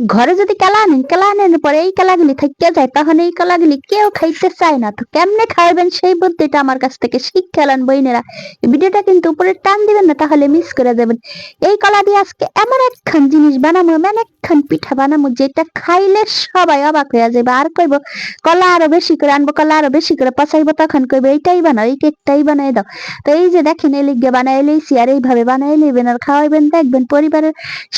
ঘরে যদি কেলা আনেন কেলা আনেন পরে এই কেলাগুলি থেকে যায়, তখন এই কেলাগুলি কেউ খাইতে চায় না। তো কেমনে খাওয়াবেন সেই বুদ্ধিটা আমার কাছ থেকে শিক্ষা নেন বইনেরা। ভিডিওটা কিন্তু উপরে টান দিবেন না, তাহলে মিস করে দেবেন এই কলা দিয়ে আজকে এমন একখান জিনিস বানাবো এমন একখান পিঠা বানাবো যেটা খাইলে সবাই অবাক হয়ে যাবে আর কইব, কলা আরও বেশি করে আনব, কলা আরও বেশি করে পচাইবো, তখন কইবে, এইটাই বানাও, এই কেকটাই বানাই দাও। তো এই যে দেখেন, এই লিগে বানাই লইছি, আর এইভাবে বানাই লইবেন আর খাওয়াইবেন, দেখবেন পরিবারের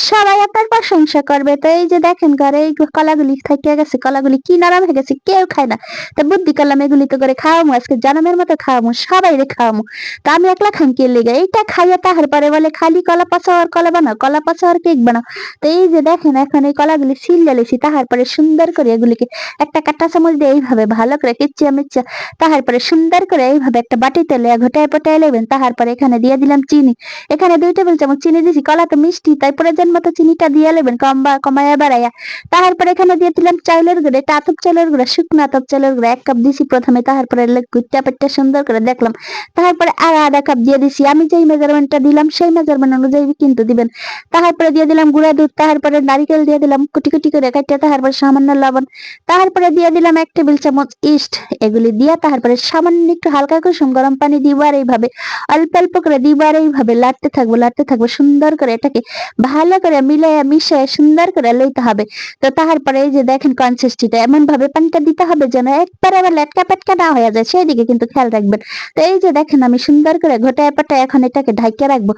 সবাই আপনার প্রশংসা করবে। তো এই যে দেখেন ঘরে এই কলাগুলি থাকিয়া গেছে, কলাগুলি কি নরম হয়ে গেছে, কেউ খায় না। তো বুদ্ধি করলাম এগুলি তো করে খাওয়ামু, আজকে জনমের মতো খাওয়ামু, সবাই রে খাওয়ামু। তো আমি একলা খান কে লেগে? এইটা খাইয়া তাহার পরে বলে, খালি কলা পচাওয়ার কলা বানাও, কলা পচাওয়ার কেক বানাও। তো এই যে দেখেন, এখন এই কলাগুলি সিল্লা লেছি তাহার পরে সুন্দর করে এগুলিকে একটা কাটা চামচ দিয়ে এইভাবে ভালো করে কিচ্ছা মিচ্ছা তাহার পরে সুন্দর করে এইভাবে একটা বাটিতে লেয়া ঘটায় পটায় নেবেন তাহার পরে এখানে দিয়ে দিলাম চিনি। এখানে দুই টেবিল চামচ চিনি দিছি, কলা তো মিষ্টি, তাই প্রয়োজন মতো চিনিটা দিয়ে নেবেন কম বা কমায়া বাড়াইয়া তারপরে এখানে দিয়ে দিলাম চাউলের গুঁড়ো এটা আতপ চাউলের গুঁড়ো, শুকনো আতপ চাউলের গুঁড়ো, এক কাপ দিছি প্রথমে তারপরে গুচ্চা পেটটা সুন্দর করে দেখলাম। তারপরে আর আধা কাপ দিয়ে দিছি, আমি যেই মেজারমেন্টটা দিলাম, সেই মেজারমেন্ট অনুযায়ী কিন্তু দিবেন। তারপরে দিয়ে দিলাম গুঁড়া দুধ তারপরে নারিকেল দিয়ে দিলাম, কুটি কুটি করে কাটিয়ে তারপরে সামান্য লবণ তারপরে দিয়ে দিলাম এক টেবিল চামচ ইস্ট, এগুলি দিয়ে তারপরে সামান্য একটু হালকা কুসুম গরম পানি দিব আর এইভাবে অল্প অল্প করে দিব আর এইভাবে লাড়তে থাকব লাটতে থাকব, সুন্দর করে এটাকে ভালো করে মিলাইয়া মিশিয়ে সুন্দর করে লইতে হবে। তো তারপরে এই যে দেখেন কনসিস্টিটা এমন ভাবে পানিটা দিতে হবে যেন একবারে আবার লেটকা পেটকা না হয়ে যায় সেই দিকে কিন্তু খেয়াল রাখবেন। তো এই যে দেখেন আমি সুন্দর করে ঘটায় পাটায় এখন এটাকে ঢাইকে রাখব।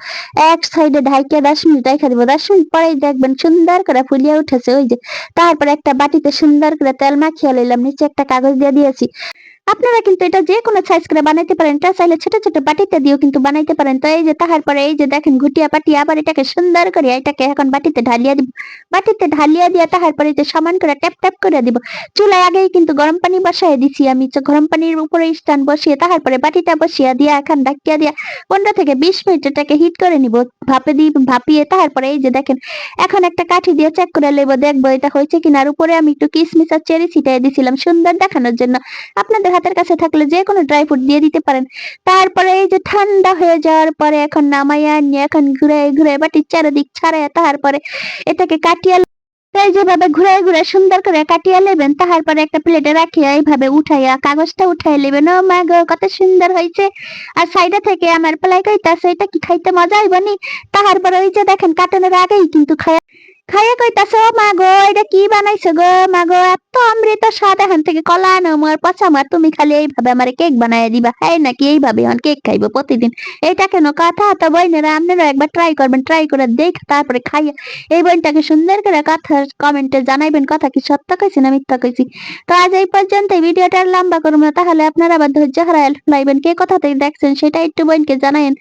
এক সাইডে ঢাইকে দশ মিনিট রেখে দিব। দশ মিনিট পরেই দেখবেন সুন্দর করে ফুলিয়ে উঠেছে। ওই যে তারপরে একটা বাটিতে সুন্দর করে তেল মাখিয়ে লইলাম, নিচে একটা কাগজ দিয়ে দিয়েছি। আপনারা কিন্তু এটা যে কোনো সাইজ করে বানাইতে পারেন। এটা চাইলে ছোট ছোট বাটিতে দিয়েও কিন্তু বানাইতে পারেন। তো এই যে তাহার পরে এই যে দেখেন ঘুটিয়া পাটিয়া আবার এটাকে সুন্দর করে এটাকে এখন বাটিতে ঢালিয়ে দিব। বাটিতে ঢালিয়ে দিয়ে তাহার পরে যে সমান করে ট্যাপ ট্যাপ করে দিব। চুলায় আগেই কিন্তু গরম পানি বসাই দিছি আমি। গরম পানির উপরে স্ট্যান্ড বসিয়ে তাহার পরে বাটিটা বসিয়ে দিয়ে এখন ডাকিয়া দিয়া পনেরো থেকে বিশ মিনিট এটাকে হিট করে নিব। ভাপে দিয়ে ভাপিয়ে তাহার পরে এই যে দেখেন এখন একটা কাঠি দিয়ে চেক করে নেব দেখব এটা হয়েছে কিনা। আর উপরে আমি একটু কিসমিস আর চেরি ছিটাই দিছিলাম সুন্দর দেখানোর জন্য। আপনাদের হাতের কাছে থাকলে যে কোনো ড্রাই ফ্রুট দিয়ে দিতে পারেন। তারপরে এই যে ঠান্ডা হয়ে যাওয়ার পরে এখন নামাইয়া নিয়ে এখন ঘুরে ঘুরে বাটির চারিদিক ছাড়াইয়া তারপরে এটাকে কাটিয়া যেভাবে ঘুরে ঘুরে সুন্দর করে কাটিয়ে নেবেন তাহার পরে একটা প্লেটে রাখিয়া এইভাবে উঠাইয়া, কাগজটা উঠাই নেবেন। ও মা গো, কত সুন্দর হয়েছে। আর সাইডে থেকে আমার প্লাই কইতাছে, এটা কি খাইতে মজা হইবনি তাহার পরে ওই যে দেখেন কাটানোর আগেই কিন্তু খায়া খাইয়া কইতাছে মা গো এটা কি বানাইছো গো? মা গো এত অমৃত স্বাদ এখন থেকে কলা আনো আমার পচা মার তুমি খালি এইভাবে আমার কেক বানাই দিবা। হ্যাঁ নাকি এইভাবে এখন কেক খাইবো প্রতিদিন। এটা কেন? কথা তো বইনেরা, আপনারা একবার ট্রাই করবেন ট্রাই করে দেখ তারপরে খাইয়া এই বইটাকে সুন্দর করে কথা কমেন্টে জানাইবেন, কথা কি সত্য কইছি না মিথ্যা কইছি? তো আজ এই পর্যন্ত ভিডিওটা আর লম্বা করব না, তাহলে আপনারা আবার ধৈর্য হারায় লাইবেন কে কথা থেকে দেখছেন সেটা একটু বোনকে জানাইন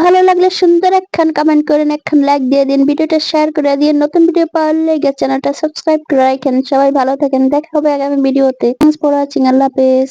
ভালো লাগলে সুন্দর একখান কমেন্ট করেন, একখান লাইক দিয়ে দিন, ভিডিওটা শেয়ার করে দিন নতুন ভিডিও পাওয়ার লেগে চ্যানেলটা সাবস্ক্রাইব করে সবাই ভালো থাকেন। দেখা হবে আগামী ভিডিওতে। থ্যাংকস ফর ওয়াচিং আল্লাহ হাফেজ।